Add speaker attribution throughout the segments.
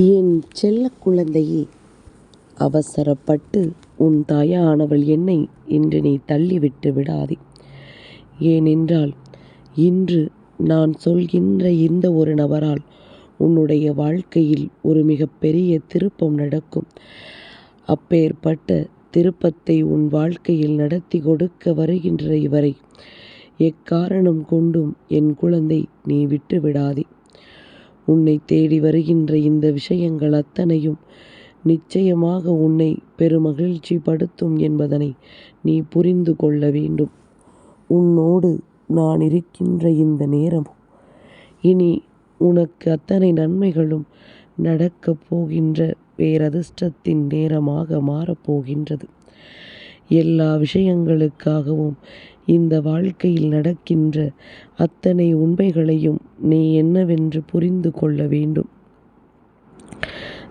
Speaker 1: என் செல்ல குழந்தையே அவசரப்பட்டு உன் தாயானவள் என்னை இன்று நீ தள்ளிவிட்டு விடாதே. ஏனென்றால் இன்று நான் சொல்கின்ற இந்த ஒரு நபரால் உன்னுடைய வாழ்க்கையில் ஒரு மிகப்பெரிய திருப்பம் நடக்கும். அப்பேற்பட்ட திருப்பத்தை உன் வாழ்க்கையில் நடத்தி கொடுக்க வருகின்ற இவரை எக்காரணம் கொண்டும் என் குழந்தை நீ விட்டு விடாதே. உன்னை தேடி வருகின்ற இந்த விஷயங்கள் அத்தனையும் நிச்சயமாக உன்னை பெருமகிழ்ச்சி படுத்தும் என்பதனை நீ புரிந்து கொள்ள வேண்டும். உன்னோடு நான் இருக்கின்ற இந்த நேரம் இனி உனக்கு அத்தனை நன்மைகளும் நடக்கப் போகின்ற பேரதிர்ஷ்டத்தின் நேரமாக மாறப்போகின்றது. எல்லா விஷயங்களுக்காகவும் இந்த வாழ்க்கையில் நடக்கின்ற அத்தனை உண்மைகளையும் நீ என்னவென்று புரிந்து கொள்ள வேண்டும்.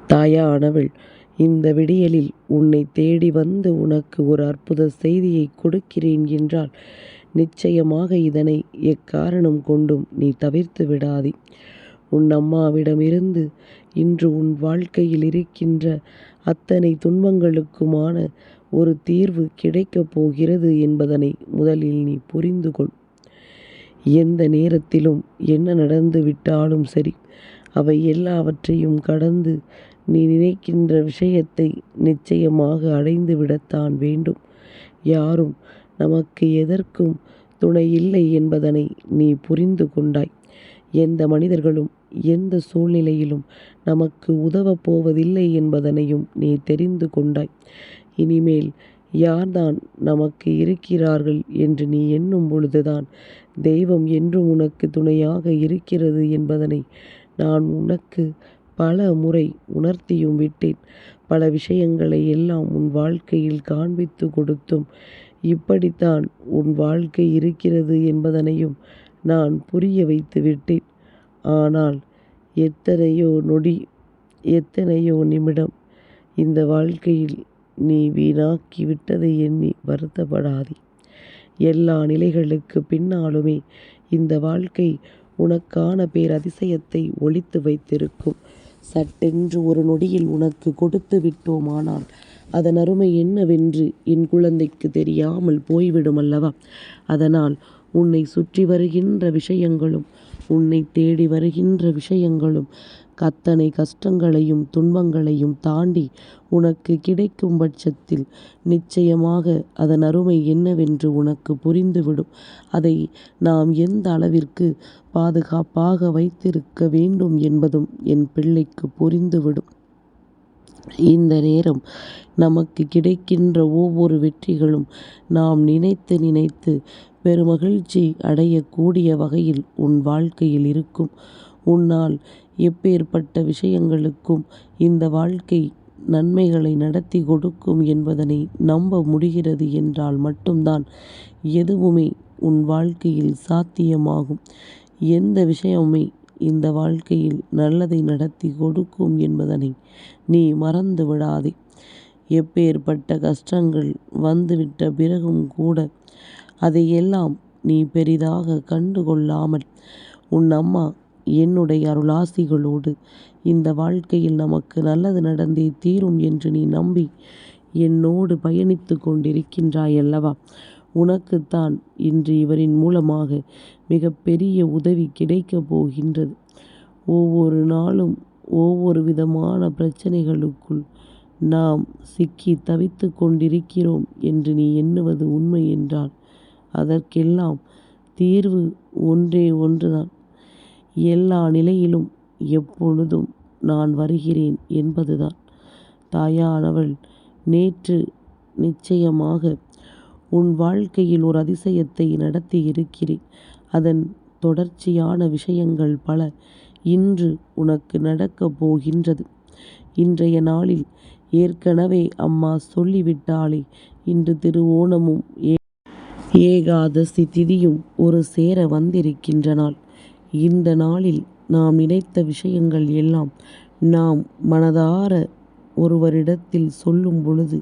Speaker 1: தாயானவள் இந்த விடியலில் உன்னை தேடி வந்து உனக்கு ஒரு அற்புத செய்தியை கொடுக்கிறேன் என்றால் நிச்சயமாக இதனை எக்காரணம் கொண்டும் நீ தவிர்த்து விடாதே. உன் அம்மாவிடமிருந்து இன்று உன் வாழ்க்கையில் இருக்கின்ற அத்தனை துன்பங்களுக்குமான ஒரு தீர்வு கிடைக்கப் போகிறது என்பதனை முதலில் நீ புரிந்து கொள். எந்த நேரத்திலும் என்ன நடந்து விட்டாலும் சரி அவை எல்லாவற்றையும் கடந்து நீ நினைக்கின்ற விஷயத்தை நிச்சயமாக அடைந்து விடத்தான் வேண்டும். யாரும் நமக்கு எதற்கும் துணை இல்லை என்பதனை நீ புரிந்து கொண்டாய். எந்த மனிதர்களும் எந்த சூழ்நிலையிலும் நமக்கு உதவப் போவதில்லை என்பதனையும் நீ தெரிந்து கொண்டாய். இனிமேல் யார்தான் நமக்கு இருக்கிறார்கள் என்று நீ எண்ணும் பொழுதுதான் தெய்வம் என்றும் உனக்கு துணையாக இருக்கிறது என்பதனை நான் உனக்கு பல முறை உணர்த்தியும் விட்டேன். பல விஷயங்களை எல்லாம் உன் வாழ்க்கையில் காண்பித்து கொடுத்தும் இப்படித்தான் உன் வாழ்க்கை இருக்கிறது என்பதனையும் நான் புரிய வைத்து விட்டேன். ஆனால் எத்தனையோ நொடி எத்தனையோ நிமிடம் இந்த வாழ்க்கையில் நீ வீணாக்கி விட்டதை எண்ணி வருத்தப்படாதே. எல்லா நிலைகளுக்குப் பின்னாலுமே இந்த வாழ்க்கை உனக்கான பேரதிசயத்தை ஒழித்து வைத்திருக்கும். சட்டென்று ஒரு நொடியில் உனக்கு கொடுத்து விட்டோமானால் அதன் அருமை என்னவென்று என் குழந்தைக்கு தெரியாமல் போய்விடும் அல்லவா? அதனால் உன்னை சுற்றி வருகின்ற விஷயங்களும் உன்னை தேடி வருகின்ற விஷயங்களும் அத்தனை கஷ்டங்களையும் துன்பங்களையும் தாண்டி உனக்கு கிடைக்கும் பட்சத்தில் நிச்சயமாக அதன் அருமை என்னவென்று உனக்கு புரிந்துவிடும். அதை நாம் எந்த அளவிற்கு பாதுகாப்பாக வைத்திருக்க வேண்டும் என்பதும் என் பிள்ளைக்கு புரிந்துவிடும். இந்த நேரம் நமக்கு கிடைக்கின்ற ஒவ்வொரு வெற்றிகளும் நாம் நினைத்து நினைத்து பெருமகிழ்ச்சி அடையக்கூடிய வகையில் உன் வாழ்க்கையில் இருக்கும். உன்னால் எப்பேற்பட்ட விஷயங்களுக்கும் இந்த வாழ்க்கை நன்மைகளை நடத்திக் கொடுக்கும் என்பதனை நம்ப முடிகிறது என்றால் மட்டும்தான் எதுவுமே உன் வாழ்க்கையில் சாத்தியமாகும். எந்த விஷயமுமே இந்த வாழ்க்கையில் நல்லதை நடத்தி கொடுக்கும் என்பதனை நீ மறந்து விடாதே. எப்பேற்பட்ட கஷ்டங்கள் வந்துவிட்ட பிறகும் கூட அதையெல்லாம் நீ பெரிதாக கண்டு கொள்ளாமல் உன் அம்மா என்னுடைய அருளாசிகளோடு இந்த வாழ்க்கையில் நமக்கு நல்லது நடந்தே தீரும் என்று நீ நம்பி என்னோடு பயணித்து கொண்டிருக்கின்றாய் அல்லவா? உனக்குத்தான் இன்று இவரின் மூலமாக மிகப்பெரிய உதவி கிடைக்கப் போகின்றது. ஒவ்வொரு நாளும் ஒவ்வொரு விதமான பிரச்சனைகளுக்குள் நாம் சிக்கி தவித்து கொண்டிருக்கிறோம் என்று நீ எண்ணுவது உண்மை என்றால் அதற்கெல்லாம் தீர்வு ஒன்றே ஒன்றுதான். எல்லா நிலையிலும் எப்பொழுதும் நான் வருகிறேன் என்பதுதான். தாயானவள் நேற்று நிச்சயமாக உன் வாழ்க்கையில் ஒரு அதிசயத்தை நடத்தியிருக்கிறேன். அதன் தொடர்ச்சியான விஷயங்கள் பல இன்று உனக்கு நடக்கப் போகின்றது. இன்றைய நாளில் ஏற்கனவே அம்மா சொல்லிவிட்டாளே இன்று திருவோணமும் ஏகாதசி திதியும் ஒரு சேர வந்திருக்கின்ற நாள். இந்த நாளில் நாம் நினைத்த விஷயங்கள் எல்லாம் நாம் மனதார ஒருவரிடத்தில் சொல்லும் பொழுது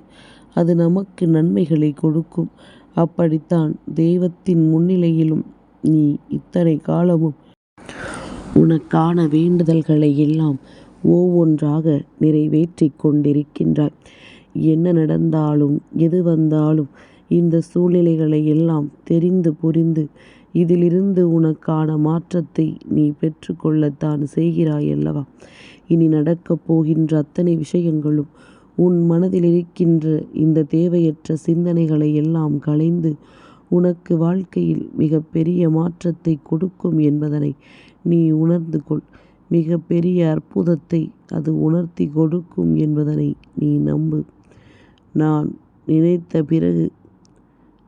Speaker 1: அது நமக்கு நன்மைகளை கொடுக்கும். அப்படித்தான் தெய்வத்தின் முன்னிலையிலும் நீ இத்தனை காலமும் உனக்கான வேண்டுதல்களை எல்லாம் ஒவ்வொன்றாக நிறைவேற்றிக் கொண்டிருக்கின்றாய் என்ன நடந்தாலும் எது வந்தாலும் இந்த சூழ்நிலைகளை எல்லாம் தெரிந்து புரிந்து இதிலிருந்து உனக்கான மாற்றத்தை நீ பெற்றுக்கொள்ளத்தான் செய்கிறாய் அல்லவா இனி நடக்கப் போகின்ற அத்தனை விஷயங்களும் உன் மனதில் இருக்கின்ற இந்த தேவையற்ற சிந்தனைகளை எல்லாம் களைந்து உனக்கு வாழ்க்கையில் மிக பெரிய மாற்றத்தை கொடுக்கும் என்பதனை நீ உணர்ந்து கொள். மிக பெரிய அற்புதத்தை அது உணர்த்தி கொடுக்கும் என்பதனை நீ நம்பு. நான் நினைத்த பிறகு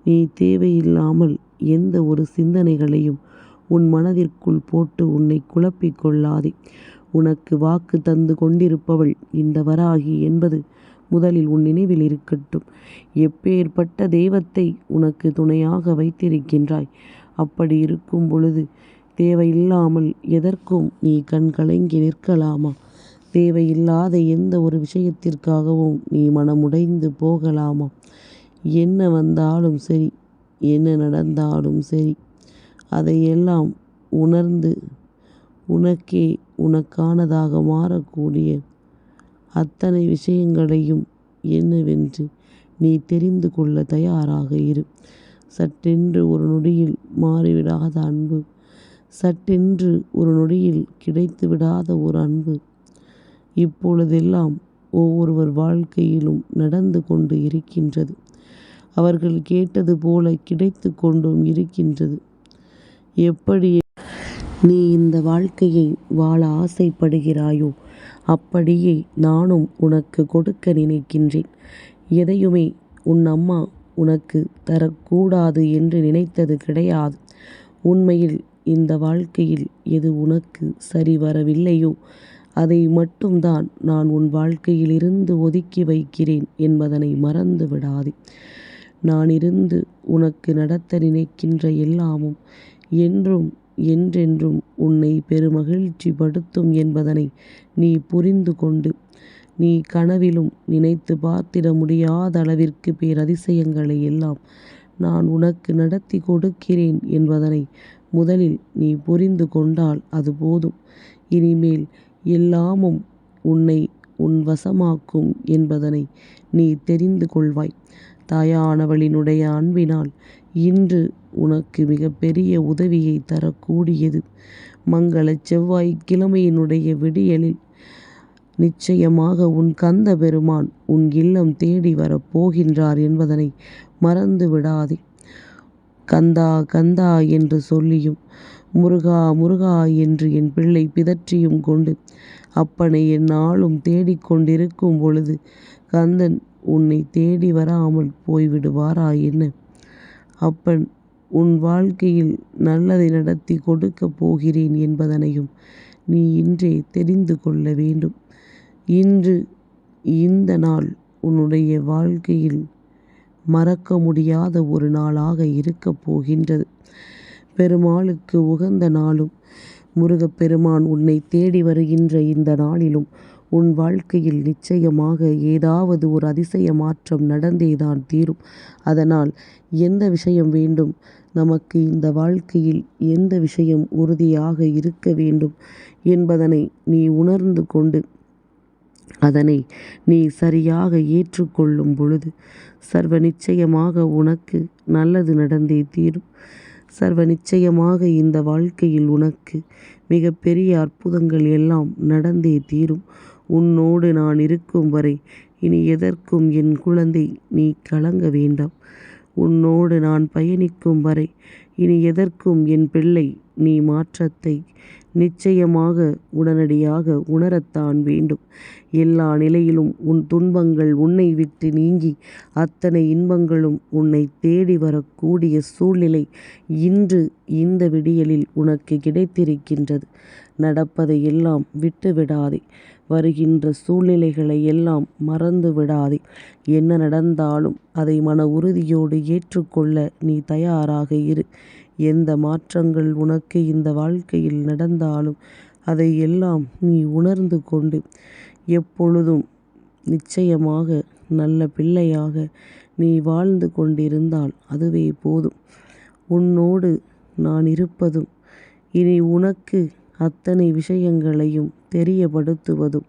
Speaker 1: நீ தேவையில்லாமல் எந்த ஒரு சிந்தனைகளையும் உன் மனதிற்குள் போட்டு உன்னை குழப்பிக் கொள்ளாதே. உனக்கு வாக்கு தந்து கொண்டிருப்பவள் இந்த வராகி என்பது முதலில் உன் நினைவில் இருக்கட்டும். எப்பேற்பட்ட தெய்வத்தை உனக்கு துணையாக வைத்திருக்கின்றாய்? அப்படி இருக்கும் பொழுது தேவையில்லாமல் எதற்கும் நீ கண் கலங்கி நிற்கலாமா? தேவையில்லாத எந்த ஒரு விஷயத்திற்காகவும் நீ மனமுடைந்து போகலாமா? என்ன வந்தாலும் சரி என்ன நடந்தாலும் சரி அதையெல்லாம் உணர்ந்து உனக்கே உனக்கானதாக மாறக்கூடிய அத்தனை விஷயங்களையும் என்னவென்று நீ தெரிந்து கொள்ள தயாராக இரு. சட்டென்று ஒரு நொடியில் மாறிவிடாத அன்பு சட்டென்று ஒரு நொடியில் கிடைத்து விடாத ஒரு அன்பு. இப்பொழுதெல்லாம் ஒவ்வொருவர் வாழ்க்கையிலும் நடந்து கொண்டு இருக்கின்றது. அவர்கள் கேட்டது போல கிடைத்து கொண்டும் இருக்கின்றது. எப்படி நீ இந்த வாழ்க்கையை வாழ ஆசைப்படுகிறாயோ அப்படியே நானும் உனக்கு கொடுக்க நினைக்கின்றேன். எதையுமே உன் அம்மா உனக்கு தரக்கூடாது என்று நினைத்தது கிடையாது. உண்மையில் இந்த வாழ்க்கையில் எது உனக்கு சரி வரவில்லையோ அதை மட்டும்தான் நான் உன் வாழ்க்கையிலிருந்து ஒதுக்கி வைக்கிறேன் என்பதனை மறந்து விடாதே நான் இருந்து உனக்கு நடத்த நினைக்கின்ற எல்லாமும் என்றும் என்றென்றும் உன்னை பெருமகிழ்ச்சி படுத்தும் என்பதனை நீ புரிந்து கொண்டு நீ கனவிலும் நினைத்து பார்த்திட முடியாத அளவிற்கு பேரதிசயங்களை எல்லாம் நான் உனக்கு நடத்தி கொடுக்கிறேன் என்பதனை முதலில் நீ புரிந்து கொண்டால் அது போதும். இனிமேல் எல்லாமும் உன்னை உன் வசமாக்கும் என்பதனை நீ தெரிந்து கொள்வாய். தாயானவளினுடைய அன்பினால் இன்று உனக்கு மிகப்பெரிய உதவியை தரக்கூடியது. மங்கள செவ்வாய்க்கிழமையினுடைய விடியலில் நிச்சயமாக உன் கந்த பெருமான் உன் இல்லம் தேடி வரப்போகின்றார் என்பதனை மறந்து விடாதே. கந்தா கந்தா என்று சொல்லியும் முருகா முருகா என்று என் பிள்ளை பிதற்றியும் கொண்டு அப்பனை என்னாலும் தேடிக்கொண்டிருக்கும் பொழுது கந்தன் உன்னை தேடி வராமல் போய்விடுவாராயின் அப்பன் உன் வாழ்க்கையில் நல்லதை நடத்தி கொடுக்கப் போகிறேன் என்பதனையும் நீ இன்றே தெரிந்து கொள்ள வேண்டும். இன்று இந்த நாள் உன்னுடைய வாழ்க்கையில் மறக்க முடியாத ஒரு நாளாக இருக்கப் போகின்றது. பெருமாளுக்கு உகந்த நாளும் முருகப்பெருமான் உன்னை தேடி வருகின்ற இந்த நாளிலும் உன் வாழ்க்கையில் நிச்சயமாக ஏதாவது ஒரு அதிசய மாற்றம் நடந்தேதான் தீரும். அதனால் எந்த விஷயம் வேண்டும்? நமக்கு இந்த வாழ்க்கையில் எந்த விஷயம் உறுதியாக இருக்க வேண்டும் என்பதனை நீ உணர்ந்து கொண்டு அதனை நீ சரியாக ஏற்றுக்கொள்ளும் பொழுது சர்வ நிச்சயமாக உனக்கு நல்லது நடந்தே தீரும். சர்வ நிச்சயமாக இந்த வாழ்க்கையில் உனக்கு மிகப்பெரிய அற்புதங்கள் எல்லாம் நடந்தே தீரும். உன்னோடு நான் இருக்கும் வரை இனி எதற்கும் என் குழந்தை நீ கலங்க வேண்டாம். உன்னோடு நான் பயணிக்கும் வரை இனி எதற்கும் என் பிள்ளை நீ மாற்றத்தை நிச்சயமாக உடனடியாக உணரத்தான் வேண்டும். எல்லா நிலையிலும் உன் துன்பங்கள் உன்னை விட்டு நீங்கி அத்தனை இன்பங்களும் உன்னை தேடி வரக்கூடிய சூழ்நிலை இன்று இந்த விடியலில் உனக்கு கிடைத்திருக்கின்றது. நடப்பதை எல்லாம் விட்டுவிடாதே. வருகின்ற சூழ்நிலைகளை எல்லாம் மறந்து விடாதே. என்ன நடந்தாலும் அதை மன உறுதியோடு ஏற்றுக்கொள்ள நீ தயாராக இரு. எந்த மாற்றங்கள் உனக்கு இந்த வாழ்க்கையில் நடந்தாலும் அதை எல்லாம் நீ உணர்ந்து கொண்டு எப்பொழுதும் நிச்சயமாக நல்ல பிள்ளையாக நீ வாழ்ந்து கொண்டிருந்தால் அதுவே போதும். உன்னோடு நான் இருப்பதும் இனி உனக்கு அத்தனை விஷயங்களையும் தெரியப்படுத்துவதும்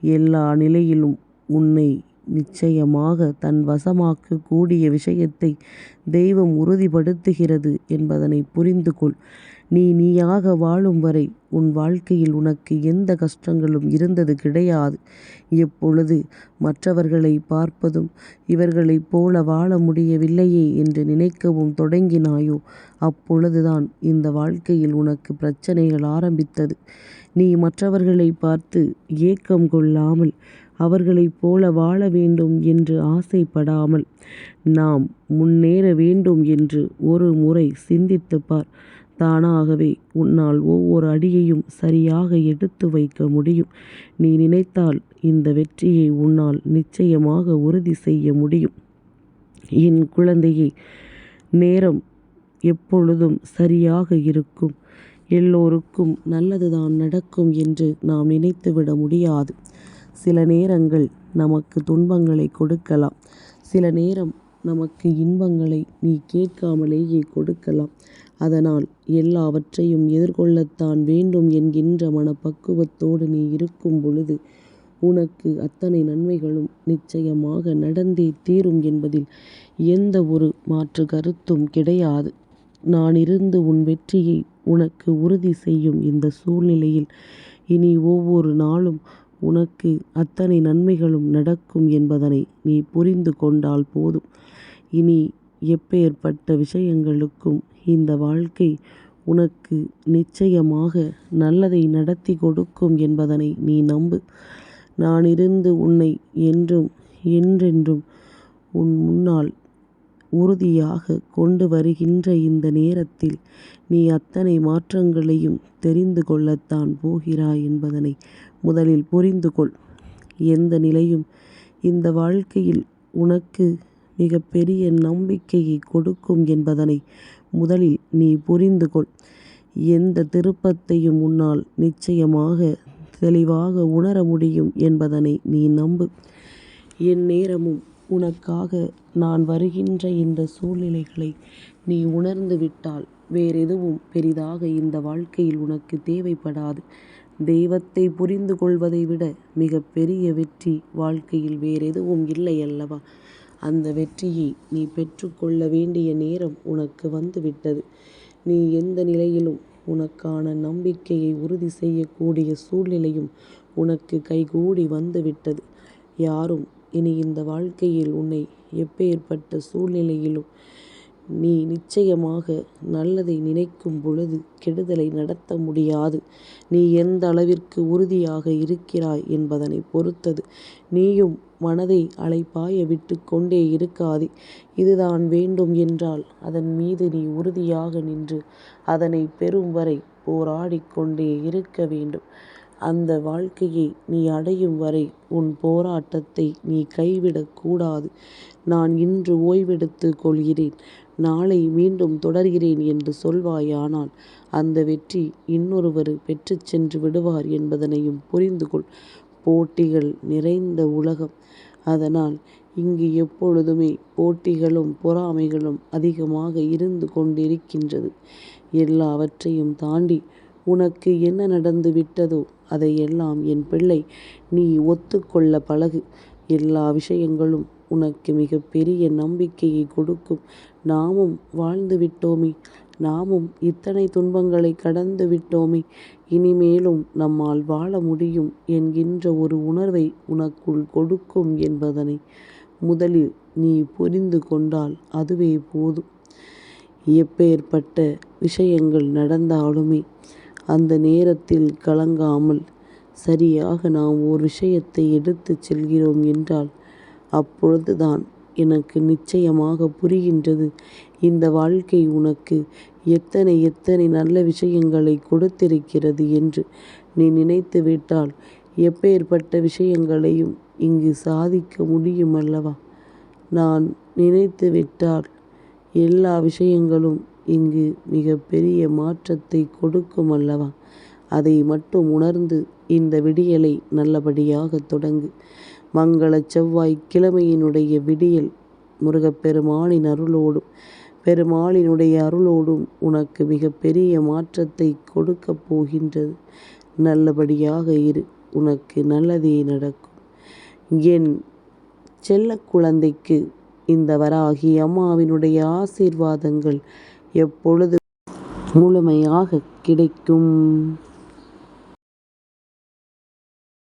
Speaker 1: எல்லா நிலையிலும் உன்னை நிச்சயமாக தன் வசமாக்கக் கூடிய விஷயத்தை தெய்வம் உறுதிப்படுத்துகிறது என்பதனை புரிந்து கொள். நீ நீயாக வாழும் வரை உன் வாழ்க்கையில் உனக்கு எந்த கஷ்டங்களும் இருந்தது கிடையாது. எப்பொழுது மற்றவர்களை பார்ப்பதும் இவர்களைப் போல வாழ முடியவில்லையே என்று நினைக்கவும் தொடங்கினாயோ அப்பொழுதுதான் இந்த வாழ்க்கையில் உனக்கு பிரச்சனைகள் ஆரம்பித்தது. நீ மற்றவர்களை பார்த்து ஏக்கம் கொள்ளாமல் அவர்களைப் போல வாழ வேண்டும் என்று ஆசைப்படாமல் நாம் முன்னேற வேண்டும் என்று ஒரு முறை சிந்தித்துப் பார். தானாகவே உன்னால் ஒவ்வொரு அடியையும் சரியாக எடுத்து வைக்க முடியும். நீ நினைத்தால் இந்த வெற்றியை உன்னால் நிச்சயமாக உறுதி செய்ய முடியும். என் குழந்தையே நேரம் எப்பொழுதும் சரியாக இருக்கும். எல்லோருக்கும் நல்லதுதான் நடக்கும் என்று நாம் நினைத்துவிட முடியாது. சில நேரங்கள் நமக்கு துன்பங்களை கொடுக்கலாம். சில நேரம் நமக்கு இன்பங்களை நீ கேட்காமலேயே கொடுக்கலாம். அதனால் எல்லாவற்றையும் எதிர்கொள்ளத்தான் வேண்டும் என்கின்ற மனப்பக்குவத்தோடு நீ இருக்கும் பொழுது உனக்கு அத்தனை நன்மைகளும் நிச்சயமாக நடந்தே தீரும் என்பதில் எந்த ஒரு மாற்று கருத்தும் கிடையாது. நான் இருந்து உன் வெற்றியை உனக்கு உறுதி செய்யும் இந்த சூழ்நிலையில் இனி ஒவ்வொரு நாளும் உனக்கு அத்தனை நன்மைகளும் நடக்கும் என்பதனை நீ புரிந்து கொண்டால் போதும். இனி எப்பேற்பட்ட விஷயங்களுக்கும் இந்த வாழ்க்கை உனக்கு நிச்சயமாக நல்லதை நடத்தி கொடுக்கும் என்பதனை நீ நம்பு. நான் இருந்து உன்னை என்றும் என்றென்றும் உன் முன்னால் உறுதியாக கொண்டு வருகின்ற இந்த நேரத்தில் நீ அத்தனை மாற்றங்களையும் தெரிந்து கொள்ளத்தான் போகிறாய் என்பதனை முதலில் புரிந்து கொள். எந்த நிலையும் இந்த வாழ்க்கையில் உனக்கு மிகப்பெரிய நம்பிக்கையை கொடுக்கும் என்பதனை முதலில் நீ புரிந்து கொள். எந்த திருப்பத்தையும் உன்னால் நிச்சயமாக தெளிவாக உணர முடியும் என்பதனை நீ நம்பு. எந்நேரமும் உனக்காக நான் வருகின்ற இந்த சூழ்நிலைகளை நீ உணர்ந்து விட்டால் வேறெதுவும் பெரிதாக இந்த வாழ்க்கையில் உனக்கு தேவைப்படாது. தெய்வத்தை புரிந்து கொள்வதை விட மிகப்பெரிய வெற்றி வாழ்க்கையில் வேறெதுவும் இல்லை அல்லவா அந்த வெற்றியை நீ பெற்றுக்கொள்ள வேண்டிய நேரம் உனக்கு வந்து விட்டது. நீ எந்த நிலையிலும் உனக்கான நம்பிக்கையை உறுதி செய்யக்கூடிய சூழ்நிலையும் உனக்கு கைகூடி வந்து விட்டது. யாரும் இனி இந்த வாழ்க்கையில் உன்னை எப்பேற்பட்ட சூழ்நிலையிலும் நீ நிச்சயமாக நல்லதை நினைக்கும் பொழுது கெடுதலை நடத்த முடியாது. நீ எந்த அளவிற்கு உறுதியாக இருக்கிறாய் என்பதனை பொறுத்தது. நீயும் மனதை அலைபாய விட்டுக் கொண்டே இருக்காதே. இதுதான் வேண்டும் என்றால் அதன் மீது நீ உறுதியாக நின்று அதனைப் பெறும் வரை போராடிக் கொண்டே இருக்க வேண்டும். அந்த வாழ்க்கையை நீ அடையும் வரை உன் போராட்டத்தை நீ கைவிடக்கூடாது நான் இன்று ஓய்வெடுத்துக் கொள்கிறேன். நாளை மீண்டும் தொடர்கிறேன் என்று சொல்வாயானால் அந்த வெற்றி இன்னொருவர் பெற்றுச் சென்று விடுவார் என்பதனையும் புரிந்து கொள். போட்டிகள் நிறைந்த உலகம். அதனால் இங்கு எப்பொழுதுமே போட்டிகளும் பொறாமைகளும் அதிகமாக இருந்து கொண்டிருக்கின்றது. எல்லாவற்றையும் தாண்டி உனக்கு என்ன நடந்து விட்டதோ அதையெல்லாம் என் பிள்ளை நீ ஒத்துக்கொள்ள பழகு. எல்லா விஷயங்களும் உனக்கு மிகப்பெரிய நம்பிக்கையை கொடுக்கும். நாமும் வாழ்ந்து விட்டோமே. நாமும் இத்தனை துன்பங்களை கடந்து விட்டோமே. இனிமேலும் நம்மால் வாழ முடியும் என்கின்ற ஒரு உணர்வை உனக்குள் கொடுக்கும் என்பதனை முதலில் நீ புரிந்து கொண்டால் அதுவே போதும். எப்பேற்பட்ட விஷயங்கள் நடந்தாலுமே அந்த நேரத்தில் கலங்காமல் சரியாக நாம் ஒரு விஷயத்தை எடுத்துச் செல்கிறோம் என்றால் அப்பொழுதுதான் எனக்கு நிச்சயமாக புரிகின்றது இந்த வாழ்க்கை உனக்கு எத்தனை எத்தனை நல்ல விஷயங்களை கொடுத்திருக்கிறது என்று. நீ நினைத்து விட்டால் எப்பேற்பட்ட விஷயங்களையும் இங்கு சாதிக்க முடியும் அல்லவா? நான் நினைத்து விட்டால் எல்லா விஷயங்களும் இங்கு மிகப்பெரிய மாற்றத்தை கொடுக்கும் அல்லவா? அதை மட்டும் உணர்ந்து இந்த விடியலை நல்லபடியாகத் தொடங்கு. மங்களச் செவ்வாய் கிழமையினுடைய விடியல் முருகப்பெருமானின் அருளோடும் பெருமாளினுடைய அருளோடும் உனக்கு மிகப்பெரிய மாற்றத்தை கொடுக்கப் போகின்றது. நல்லபடியாக இரு உனக்கு நல்லதே நடக்கும் என் செல்ல குழந்தைக்கு இந்த வராகி அம்மாவினுடைய ஆசீர்வாதங்கள் எப்பொழுது முழுமையாக கிடைக்கும்?